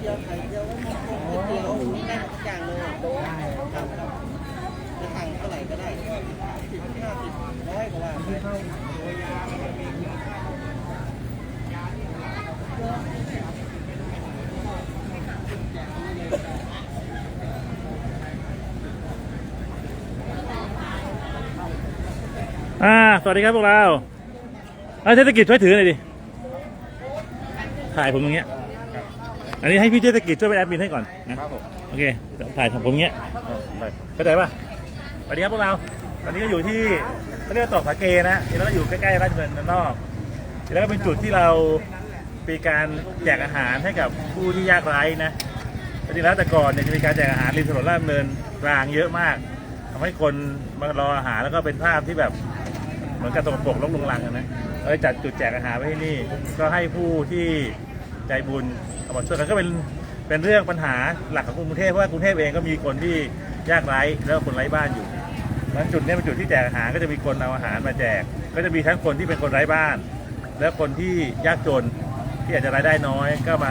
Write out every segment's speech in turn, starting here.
เดียวไข่เดียวก๋วยเตี๋ยวได้ทุกอย่างเลยครับจะ สั่งเท่าไหร่ก็ได้สิบห้าสิบร้อยก็ว่าไปอ่าสวัสดีครับพวกเราเอ้ยเทศกิจช่วยถือหน่อยดิ ถ่ายผมตรงเนี้ย อันนี้ให้พี่เทศกิจช่วยไปนแอดมินให้ก่อนนะ ครับผมโอเคเดี๋ยวถ่ายของผมเงี้ยเข้าใจป่ะสวัสดีครับพวกเรา ตอนนี้ก็อยู่ที่เขาเรียกว่าตอกสาเกนะทีแล้วก็อยู่ใกล้ๆราชดำเนินด้านนอกทีแล้วก็เป็นจุดที่เรามีการแจกอาหารให้กับผู้ที่ยากไร้นะจริงๆแล้วแต่ก่อนเนี่ยจะมีการแจกอาหารริมถนนราชดำเนินรางเยอะมากทำให้คนมารออาหารแล้วก็เป็นภาพที่แบบ เหมือนกับตกปรกลกลงลังนะเราเลยจัดจุดแจกอาหารไว้ที่นี่ ก็ให้ผู้ที่ใจบุญเอามาช่วยกันก็เป็นเป็นเรื่องปัญหาหลักของกรุงเทพเพราะว่ากรุงเทพเองก็มีคนที่ยากไร้แล้วคนไร้บ้านอยู่เพราะฉะนั้นจุดนี้เป็นจุดที่แจกอาหารก็จะมีคนเอาอาหารมาแจก ก็จะมีทั้งคนที่เป็นคนไร้บ้าน และคนที่ยากจนที่อาจจะรายได้น้อยก็มา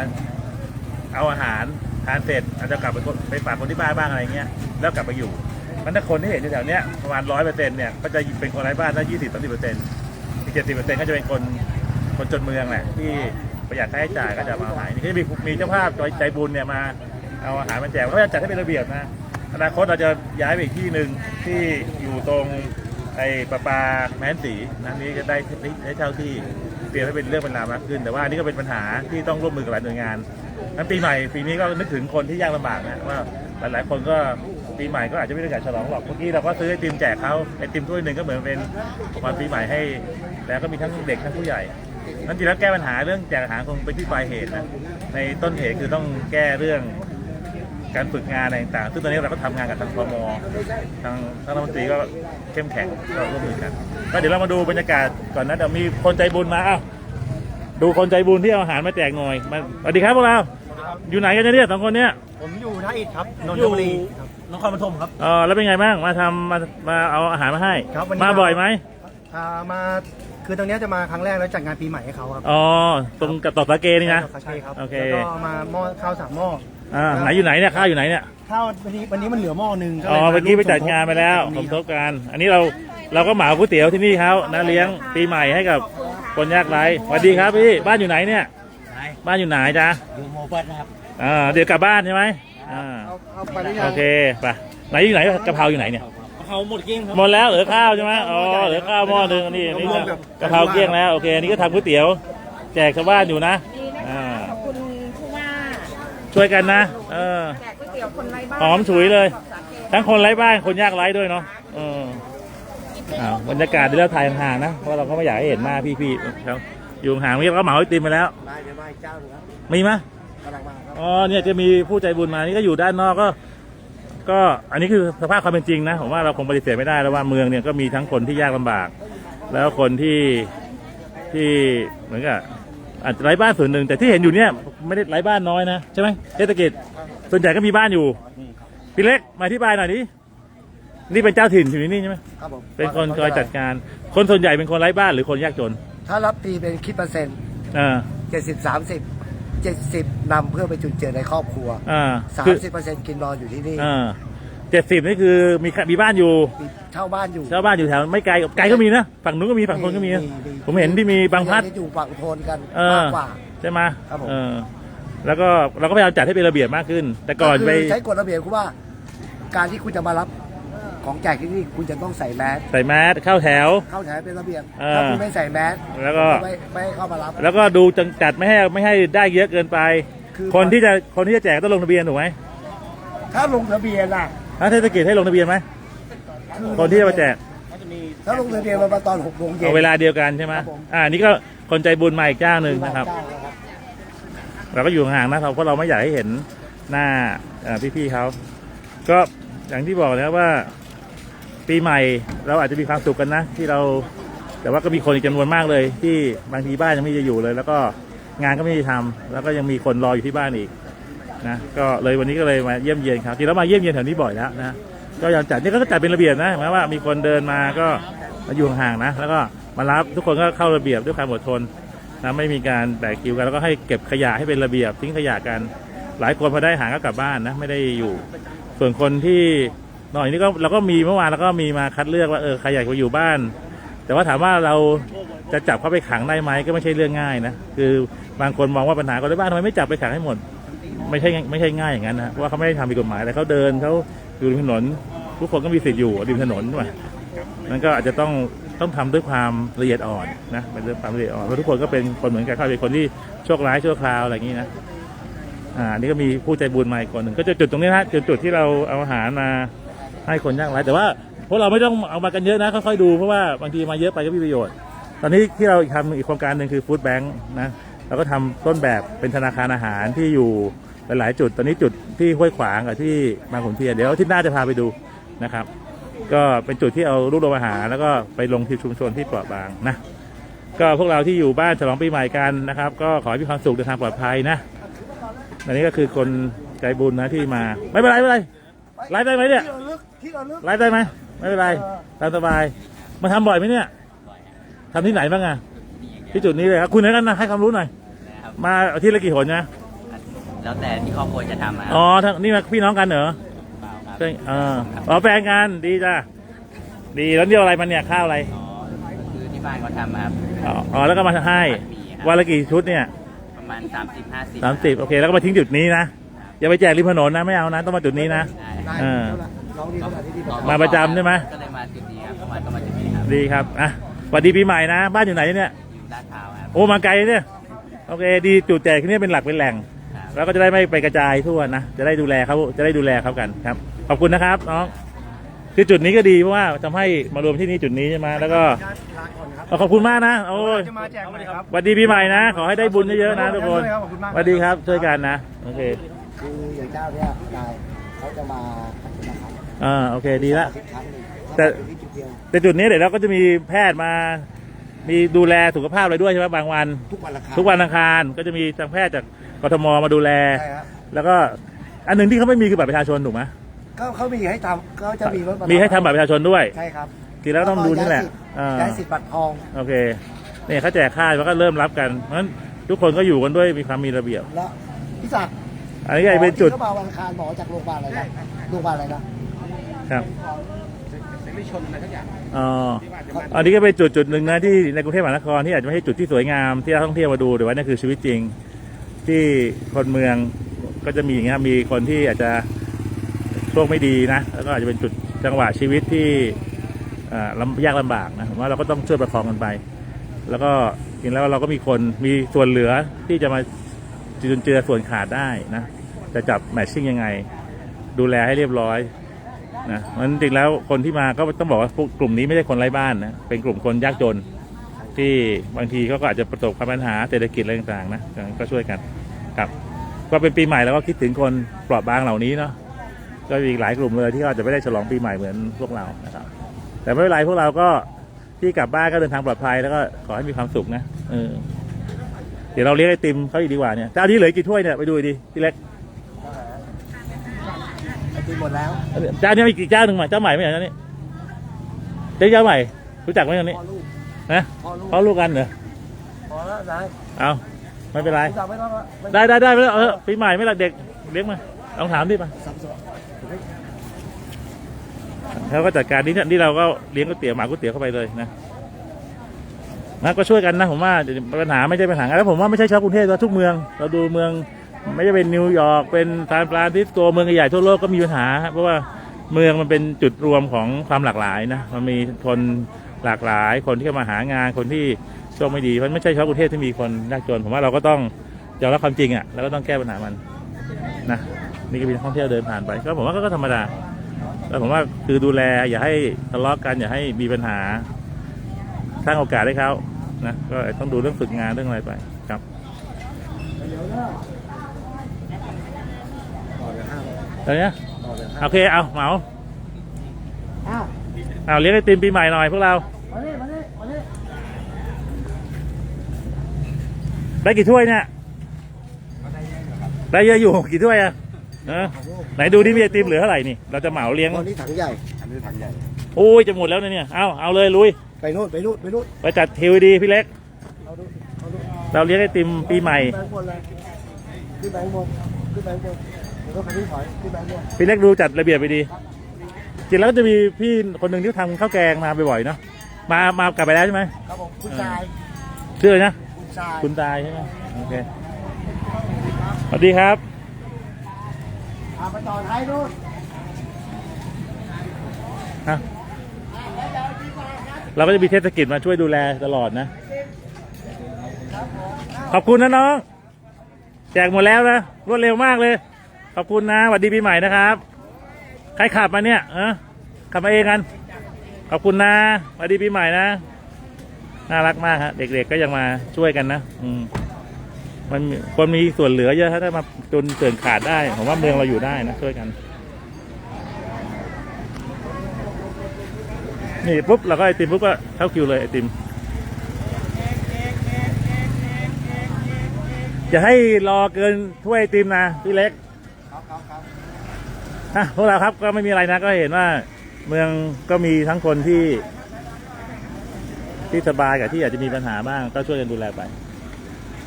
เอาอาหารทานเสร็จอาจจะกลับไปไปฝากคนที่บ้านบ้างอะไรเงี้ยแล้วกลับมาอยู่ มันถ้าคนที่เห็นอยู่แถวเนี้ยประมาณร้อยเปอร์เซ็นต์เนี่ยก็จะเป็นคนไร้บ้านได้ยี่สิบสามสิบเปอร์เซ็นต์อีกเจ็ดสิบเปอร์เซ็นต์ก็จะเป็นคนคนจนเมืองแหละที่ประหยัดค่าใช้จ่ายก็จะมาเอาอาหารนี่ก็จะมีมีเจ้าภาพใจบุญเนี่ยมาเอาอาหารมาแจกเขาจะจัดให้เป็นระเบียบนะอนาคตเราจะย้ายไปอีกที่หนึ่งที่อยู่ตรงไอ้ประปาแม้นสีนะนี้ก็ได้ได้เช่าที่เตรียมให้เป็นเรื่องเป็นราวมากขึ้น แต่ว่าอันนี่ก็เป็นปัญหาที่ต้องร่วมมือกับหลายหน่วยงานนั้นปีใหม่ปีนี้ก็นึกถึงคนที่ยากลำบากนะว่าหลายๆคนก็ ปีใหม่ก็อาจจะไม่ได้อยากฉลองหรอกเมื่อกี้เราก็ซื้อไอติมแจกเขาไอติมถ้วยหนึ่งก็เหมือนเป็นวัญปีใหม่ให้ แล้วก็มีทั้งเด็กทั้งผู้ใหญ่นั้นจริงแล้วแก้ปัญหาเรื่องแจกอาหารคงเป็นที่ปลายเหตุนะในต้นเหตุคือต้องแก้เรื่องการฝึกงานอะไรต่างๆซึ่งตอนนี้เราก็ทำงานกับทางพมทางทางรัฐมนตรีก็เข้มแข็งก็ร่วมมือกันก็เดี๋ยวเรามาดูบรรยากาศก่อนนะเดี๋ยวมีคนใจบุญมาอ้าวดูคนใจบุญที่เอาอาหารมาแจกหน่อยมาสวัสดีครับพวกเราอยู่ไหนกันเนี่ยสองคนเนี่ยผมอยู่ท่าอิฐครับนนทบุรีครับ นครปฐมครับ เออแล้วเป็นไงบ้างมาทำมามาเอาอาหารมาให้ ครับวันนี้มา บ่อยไหมอ่ามาคือตรงเนี้ยจะมาครั้งแรกแล้วจัดงานปีใหม่ให้เขาครับอ๋อตรงกับตอกสาเกนี่นะ ใช่ครับโอเค แล้วก็มาหม้อข้าวสามหม้ออ่าไหนอยู่ไหนเนี่ยข้าวอยู่ไหนเนี่ยข้าววันนี้วันนี้มันเหลือหม้อหนึ่งก็อ๋เลยอเมื่อกี้ไปจัดงานไปแล้วตสรงมนี้ทบกันอันนี้เราเราก็เหมาก๋วยเตี๋ยวที่นี่เขานะเลี้ยงปีใหม่ให้กับคนยากไร้สวัสดีครับพี่บ้านอยู่ไหนเนี่ย บ้านอยู่ไหนจ๊ะอยู่โมบัตนะครับอ่าเดี๋ยวกลับบ้านใช่ไหม อ่าเอาเอาไปหรือยัโองเคไปไหนอยู่ไหนกะเพราอยู่ไหนเนี่ยเขาหมดเกลี้ยงครับ หมดแล้วเหลือข้าวใช่ไหมอ๋อเหลือข้าวหม้อหนึ่งอันนี่นี่ก็กะเพราเกลี้ยงแล้วโอเคอันนี้ก็ทำก๋วยเตี๋ยว แจกชาวบ้านอยู่นะอ่าขอบคุณผู้ว่าช่วยกันนะเออ แจกก๋วยเตี๋ยวคนไร้บ้านหอมฉุยเลยสาเกทั้งคนไร้บ้านคนยากไร้ด้วยเนาะเอออ้าวบรรยากาศเดี๋ยวเราถ่ายห่างๆนะเพราะเราก็ไม่อยากให้เห็นหน้าพี่ๆเขาอยู่ห่างเมื่อกี้เราก็เหมาไอติมไปแล้ว มาเดี๋ยวมาอีกเจ้าหนึงครับ มีไหมกำลังมาครับ อ๋อเนี่ยจะมีผู้ใจบุญมานี่ก็อยู่ด้านนอกก็ ก็อันนี้คือสภาพความเป็นจริงนะผมว่าเราคงปฏิเสธไม่ได้แล้วว่าเมืองเนี่ยก็มีทั้งคนที่ยากลำบาก แล้วคนที่ที่เหมือนกับอาจจะไร้บ้านส่วนหนึ่งแต่ที่เห็นอยู่เนี่ยไม่ได้ไร้บ้านน้อยนะใช่ไหมเทศกิจส่วนใหญ่ก็มีบ้านอยู่พี่เล็กมาอธิบายหน่อยดินี่เป็นเจ้าถิ่นอยู่ที่นี่ใช่ไหมครับผมเป็นคนคอยจัดการ คนส่วนใหญ่เป็นคนไร้บ้านหรือคนยากจน ถ้ารับตีเป็นคิดเปอร์เซ็นต์อ่าเจ็ดสิบสามสิบ เจ็ดสิบนำเพื่อไปจุนเจือในครอบครัว อ่าสาคืมอสิบเปอร์เซ็นต์กินนอนอยู่ที่นี่อ่าเจ็ดสิบนี่คือมีมีบ้านอยู่มีเช่าบ้านอยู่ชาวบ้านอยู่แถวไม่ไกลไกลก็มีนะ ฝั่งนู้นก็มีฝั่งทนก็มีนะผมเห็นที่มีบางพลัดที่อยู่ฝั่งทนกันเออ มากกว่า ใช่ไหมครับผม เออแล้วก็เราก็พยายามจัดให้เป็นระเบียบมากขึ้น แต่ก่อนคืไปใช้กฎระเบียบคือว่า การที่คุณจะมารับ ของแจกที่นี่คุณจะต้องใส่แมสใส่แมสเข้าแถว เข้าแถวเป็นระเบียบเออ ถ้าคุณไม่ใส่แมสแล้วก็ ไม่ไม่ให้เข้ามารับ แล้วก็ดูจังจัดไม่ให้ไม่ให้ได้เยอะเกินไป คือ คนที่จะคนที่จะแจกต้องลงทะเบียนถูกไหมถ้าลงทะเบียนล่ะถ้าเทศกิจให้ลงทะเบียนไหมคนที่จะมาแจกถ้าลงทะเบียนมาตอนหกโมงเย็น เอาเวลาเดียวกันใช่ไหมครับผม อ่านี่ก็คนใจบุญมาอีกเจ้าหนึ่งนะครับเราก็อยู่ห่างๆนะครับเพราะเราไม่อยากให้เห็นหน้าเอ่อพี่ๆเขาก็อย่างที่บอกนะครับว่า ปีใหม่เราอาจจะมีความสุขกันนะ ที่เราแต่ว่าก็มีคนอีกจำนวนมากเลย ที่บางทีบ้านยังไม่ได้อยู่เลย แล้วก็งานก็ไม่ได้ทำแล้วก็ยังมีคนรออยู่ที่บ้านอีกนะก็เลยวันนี้ก็เลยมาเยี่ยมเยียนครับจริงแล้วมาเยี่ยมเยียนแถวนี้บ่อยแล้วนะก็ยังจัดนี่ก็จัดเป็นระเบียบนะหมายว่ามีคนเดินมาก็มาอยู่ห่างๆนะ แล้วก็มารับทุกคนก็เข้าระเบียบด้วยความอดทนนะไม่มีการแบกคิวกันแล้วก็ให้เก็บขยะให้เป็นระเบียบทิ้งขยะกัน หลายคนพอได้หางก็กลับบ้านนะไม่ได้อยู่ ส่วนคนที่ นอนอยู่นี่ก็เราก็มีเมื่อวานเราก็มีมาคัดเลือกว่าเออใครอยากมาอยู่บ้าน แต่ว่าถามว่าเราจะจับเขาไปขังได้ไหมก็ไม่ใช่เรื่องง่ายนะคือบางคนมองว่าปัญหาคนในบ้านทำไมไม่จับไปขังให้หมด ไม่ใช่ไม่ใช่ง่ายอย่างนั้นนะว่าเขาไม่ได้ทำผิดกฎหมายแต่เขาเดินเขาอยู่ริมถนน ทุกคนก็มีสิทธิ์อยู่ริมถนนใช่ไหมนั่นก็อาจจะต้องต้องทำด้วยความละเอียดอ่อนนะเป็นเรื่องความละเอียดอ่อนเพราะทุกคนก็เป็นคนเหมือนกันเขาเป็นคนที่โชคร้ายชั่วคราวอะไรอย่างนี้นะอ่าอันนี่ก็มีผู้ใจบุญมาอีกคนหนึ่งก็จะจุดตรงนี้นะจุดจุดที่เราเอาอาหารมา ให้คนยากไร้แต่ว่าพวกเราไม่ต้องเอามากันเยอะนะค่อยๆดูเพราะว่าบางทีมาเยอะไปก็มีประโยชน์ ตอนนี้ที่เราทำอีกโครงการหนึ่งคือฟู้ดแบงค์นะเราก็ทำต้นแบบเป็นธนาคารอาหารที่อยู่หลายๆจุด ตอนนี้จุดที่ห้วยขวางกับที่บางขุนเทียนเดี๋ยวที่หน้าจะพาไปดูนะครับ ก็เป็นจุดที่เอารูปโรงอาหารแล้วก็ไปลงที่ชุมชนที่เปราะบางนะก็พวกเราที่อยู่บ้านฉลองปีใหม่กันนะครับ ก็ขอให้มีความสุขเดินทางปลอดภัยนะอันนี้ก็คือคนใจบุญนะที่มาไม่เป็นไรไม่เป็นไรไลฟ์ได้ไหมเนี่ย ที่เราลึกที่เราลึกไลฟ์ได้ไหมไม่เป็นไรตามสบาย มาทำบ่อยไหมเนี่ยทำที่ไหนบ้างอะที่จุดนี้เลยครับคุณไหนกันนะให้ความรู้หน่อยครับมาอาที่ละกี่หนนะแล้วแต่ที่ครอบครัวจะทำมาอ๋อทั้งนี่มาพี่น้องกันเหรอเปล่าครับใช่เอออ๋อแฟนกันดีจ้าดีแล้วเดี่ยวอะไรมันเนี่ยข้าวอะไรอ๋อคือที่บ้านเขาทำมาครับอ๋ออ๋อแล้วก็มาให้มีครับวันละกี่ชุดเนี่ยประมาณ30 50สามสิบโอเคแล้วก็มาทิ้งจุดนี้นะอย่าไปแจกริมถนนนะไม่เอานะต้องมาจุดนี้นะได้เออ ลองดีขนาดที่ดีมาประจำใช่ไหม ก็เลยมาจุดนี้ครับเมื่อวานก็มาจุดนี้ครับดีครับอะสวัสดีปีใหม่นะ บ้านอยู่ไหนเนี่ย อยู่ลาดพร้าวครับ โอ้ มาไกลเนี่ย โอเค ดีจุดแจกที่นี่เป็นหลักเป็นแหล่ง ครับ แล้วก็จะได้ไม่ไปกระจายทั่วนะ จะได้ดูแลเขาจะได้ดูแลเขากันครับ ขอบคุณนะครับน้อง คือจุดนี้ก็ดีเพราะว่าทำให้มารวมที่นี่จุดนี้ใช่ไหมแล้วก็ลาก่อนครับเอาขอบคุณมากนะ โอ้ย จะมาแจกใหม่ครับ สวัสดีปีใหม่นะ ขอให้ได้บุญเยอะๆนะทุกคนขอบคุณมากสวัสดีครับ ช่วยกันนะ โอเค คืออย่างเจ้าเนี่ยนายเขาจะมานะครับ อ่าโอเคดีละสิบครั้งหนึ่งแต่ที่จุดเดียวแต่จุดนี้เดี๋ยวเราก็จะมีแพทย์มา มีดูแลสุขภาพอะไรด้วยใช่ไหมบางวัน ทุกวันละครั้งทุกวันอังคารก็จะมีทางแพทย์จากกทมมาดูแล ใช่ครับแล้วก็อันหนึ่งที่เขาไม่มีคือบัตรประชาชนถูกไหมเขาเขามีให้ทำเขาจะมีรถามีให้ทำบัตรประชาชนด้วย ใช่ครับทีแล้วต้องดูนี่แหละอ่า ย้ายสิทธิ์บัตรทองโอเคเนี่ยเขาแจกค่ายแล้วก็เริ่มรับกันเพราะฉะนั้นทุกคนก็อยู่กันด้วยมีความมีระเบียบ แล้วพี่ศักดิ์อันนี้ก็จะเป็นจุด หมอที่เขามาวันอังคารหมอจากโรงพยาบาลอะไรนะโรงพยาบาลอะไรนะ ครับอ๋ออันนี้ก็เป็นจุดจุดหนึ่งนะที่ในกรุงเทพมหานครที่อาจจะไม่ใช่จุดที่สวยงามที่นักท่องเที่ยวมาดูแต่ว่านี่คือชีวิตจริง ที่คนเมืองก็จะมีอย่างเงี้ยมีคนที่อาจจะโชคไม่ดีนะแล้วก็อาจจะเป็นจุดจังหวะชีวิตที่อ่าลำยากลำบากนะผมว่าเราก็ต้องช่วยประคองกันไป แล้วก็จริงแล้วเราก็มีคนมีส่วนเหลือที่จะมาจุนเจือส่วนขาดได้นะจะจับแมทชิ่งยังไง ดูแลให้เรียบร้อย นะมันจริงแล้วคนที่มาก็ต้องบอกว่าพวกกลุ่มนี้ไม่ใช่คนไร้บ้านนะเป็นกลุ่มคนยากจน ที่บางทีเขาก็อาจจะประสบปัญหาเศรษฐกิจอะไรต่างๆนะก็ช่วยกันครับก็เป็นปีใหม่แล้วก็คิดถึงคนเปราะบางเหล่านี้เนาะก็มีอีกหลายกลุ่มเลยที่เขาอาจจะไม่ได้ฉลองปีใหม่เหมือนพวกเรานะครับ แต่ไม่เป็นไรพวกเราก็ที่กลับบ้านก็เดินทางปลอดภัยแล้วก็ขอให้มีความสุขนะเออเดี๋ยวเราเลี้ยงไอติมเขาอีกดีกว่าเนี่ยเจ้าที่เหลือกี่ถ้วยเนี่ยไปดูดิพี่เล็ก มหมดแล้วเจ้าเนี่ยมีกี่เจ้าหนึ่งใหม่เจ้าใหม่ไหมอย่างนี้เจ้าเจ้าใหม่ รู้จักไหมตรงนี้พ่อลูกนะพ่อลูกเขาลูกกันเหรอพอแล้วนายเอาไม่เป็นไรพี่ศักดิ์ไม่ต้องละไม่ได้ได้ได้ไปแล้วเออปีใหม่ไม่ละเด็กเลี้ยงมาลองถามดิมาสับสนเขาก็จัดการนี่นี่เราก็เลี้ยงก๋วยเตี๋ยวหมาก๋วยเตี๋ยวเข้าไปเลยนะนะก็ช่วยกันนะผมว่าปัญหาไม่ใช่ปัญหาแล้วผมว่าไม่ใช่เฉพาะกรุงเทพนะทุกเมืองเราดูเมือง ไม่ใช่เป็นนิวยอร์กเป็นซานฟรานซิสโกเมืองใหญ่ทั่วโลกก็มีปัญหา เพราะว่าเมืองมันเป็นจุดรวมของความหลากหลายนะมันมีคนหลากหลาย คนที่เข้ามาหางานคนที่โชคไม่ดีมันไม่ใช่เฉพาะกรุงเทพที่มีคนยากจนผมว่าเราก็ต้องยอมรับความจริงอะแล้วก็ต้องแก้ปัญหามันนะนี่ก็เป็นท่องเที่ยวเดินผ่านไปก็ผมว่าก็ธรรมดาแล้วผมว่าคือดูแลอย่าให้ทะเลาะกันอย่าให้มีปัญหาสร้างโอกาสให้เขานะก็ต้องดูเรื่องฝึกงานเรื่องอะไรไปครับ เดี๋ยวนะต่อเดี๋ยวห้า ตอนนี้ย ต่อ เดี๋ยวห้าโอเคเอาเหมาอ้าวเอาเลี้ยงไอติมปีใหม่หน่อยพวกเรา มาเนี่ยมาเนี่ยมาเนี่ยได้กี่ถ้วยเนี่ย ได้เยอะอยู่กี่ถ้วยอะเออไหนดูดิมีไอติมเหลือเท่าไหร่นี่ เราจะเหมาเลี้ยงตอนนี้ถังใหญ่ อันนี้ถังใหญ่ โอ้ยจะหมดแล้วนะเนี่ย เอาเอาเลยลุย ไปนู่นไปนู่นไปนู่นไปจัดทีวดีพี่เล็ก เอาดูเอาดูเราเลี้ยงไอติมปีใหม่ แบงค์บนเลยขึ้นแบงค์บนขึ้นแบงค์บน เดี๋ยวก็คันนี้ถอยขึ้นแบงค์บนพี่เล็กดูจัดระเบียบไปดี จริงแล้วก็จะมีพี่คนหนึ่งที่ทำข้าวแกงมาบ่อยๆเนาะมามากลับไปแล้วใช่ไหมครับผมคุณชายชื่ออะไรนะคุณชายคุณตายใช่ไหมโอเคสวัสดีครับอาไปต่อท้ายนู่นฮะเราก็จะมีเทศกิจมาช่วยดูแลตลอดนะ ขอบคุณนะน้อง แจกหมดแล้วนะ รวดเร็วมากเลย ขอบคุณนะสวัสดีปีใหม่นะครับ ใครขับมาเนี่ยเออขับมาเองกัน ขอบคุณนะสวัสดีปีใหม่นะ น่ารักมากฮะเด็กๆก็ยังมาช่วยกันนะ อืมมันคนมีส่วนเหลือเยอะถ้ามาจนเกินขาดได้ผมว่าเมืองเราอยู่ได้นะช่วยกัน นี่ปุ๊บเราก็ไอติมปุ๊บก็เข้าคิวเลยไอติมอย่าให้รอเกินถ้วยไอติมนะพี่เล็ก ครับครับครับฮะพวกเราครับก็ไม่มีอะไรนะก็เห็นว่าเมืองก็มีทั้งคนที่ ที่สบายกับที่อาจจะมีปัญหาบ้างก็ช่วยกันดูแลไป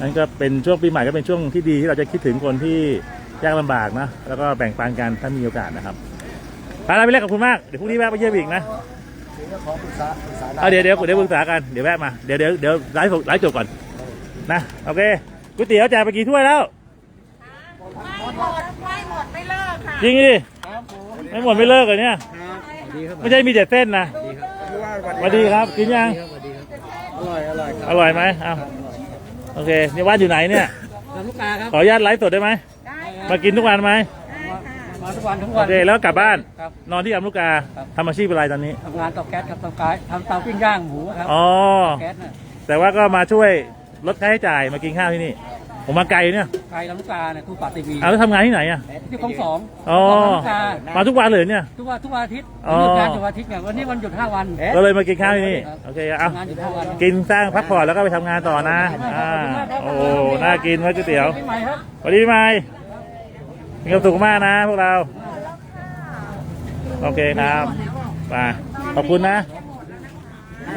นั่นก็เป็นช่วงปีใหม่ก็เป็นช่วงที่ดีที่เราจะคิดถึงคนที่ยากลำบากนะแล้วก็แบ่งปันกันถ้ามีโอกาสนะครับไปแล้วพี่เล็กขอบคุณมากเดี๋ยวพรุ่งนี้แวะไปเยี่ยมอีกนะเดี๋ยวขอปรึกษาปรึกษาเอาเดี๋ยวเดี๋ยวเดี๋ยวปรึกษากันเดี๋ยวแวะมาเดี๋ยวเดี๋ยวเดี๋ยวไลฟ์ไลฟ์จบก่อนนะโอเคก๋วยเตี๋ยวแจกไปกี่ถ้วยแล้ว ไม่หมดไม่หมด ไม่เลิกค่ะจริงดิไม่หมดไม่เลิกเลยเนี่ยไม่ใช่มีแต่เส้นนะสวัสดีครับ กินยังอร่อยอร่อยครับอร่อยไหมเอาโอเคนี่ว่านอยู่ไหนเนี่ยลูกค้าครับขออนุญาตไลฟ์สดได้ไหมได้มากินทุกวันไหมได้ค่ะมาทุกวันทุกโอวัน เคแล้วกลับบ้าน ครับ นอนที่อำลูกกาทำอาชีพอะไรตอนนี้ ทำงานเตาแก๊สครับเตาไก่ทำเตาปิ้งย่างหมูครับอ๋อ แก๊สน่ะแต่ว่าก็มาช่วยลดค่าใช้จ่ายมากินข้าวที่นี่ ผมมาไกลเนี่ยไก่ลำลูกกาเนี่ยคู่ป่าทีวีเอาแล้วทำงานที่ไหนอะที่คลองสองอ๋อลำลูกกามาทุกวันเลยเนี่ย ทุกวันทุกวันอาทิตย์อ๋อหยุดงานอยู่วันอาทิตย์เนี่ยวันนี้วันหยุดห้าวันก็เลยมากินข้าวที่นี่ โอเคเอาทำงานอยู่ห้าวันกินสร้างพักผ่อนแล้วก็ไปทำงานต่อนะอ่าโอ้น่ากินไว้ก๋วยเตี๋ยวปีใหม่ครับสวัสดีพี่ไม้มีความสุขมากนะพวกเรา โอเคครับไปขอบคุณนะ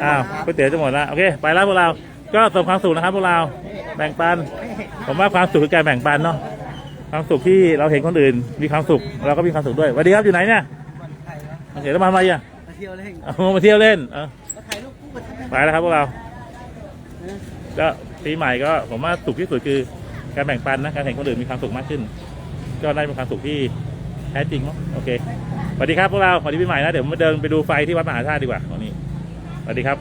อ้าวก๋วยเตี๋ยวจะหมดแล้วโอเค ไปแล้วพวกเรา ก็ส่งความสุขนะครับพวกเรา แบ่งปัน ผมว่าความสุขคือการแบ่งปันเนาะความสุขที่เราเห็นคนอื่น มีความสุขเราก็มีความสุขด้วยสวัสดีครับอยู่ไหนเนี่ยโอเคแล้วมาทำไมอะมาเที่ยวเล่นเอามาเที่ยวเล่นเออมาถ่ายรูปคู่กันไปแล้วครับพวกเราก็ปีใหม่ก็ผมว่าสุขที่สุดคือการแบ่งปันนะการเห็นคนอื่นมีความสุขมากขึ้น ก็ได้เป็นความสุขที่แท้จริงเนาะโอเคสวัสดีครับพวกเราสวัสดีปีใหม่นะเดี๋ยวมาเดินไปดูไฟที่วัดมหาธาตุดีกว่าตอนนี้สวัสดีครับ